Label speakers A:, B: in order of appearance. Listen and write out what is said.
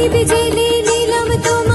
A: প্রদীপ জেলে নিলাম তোমার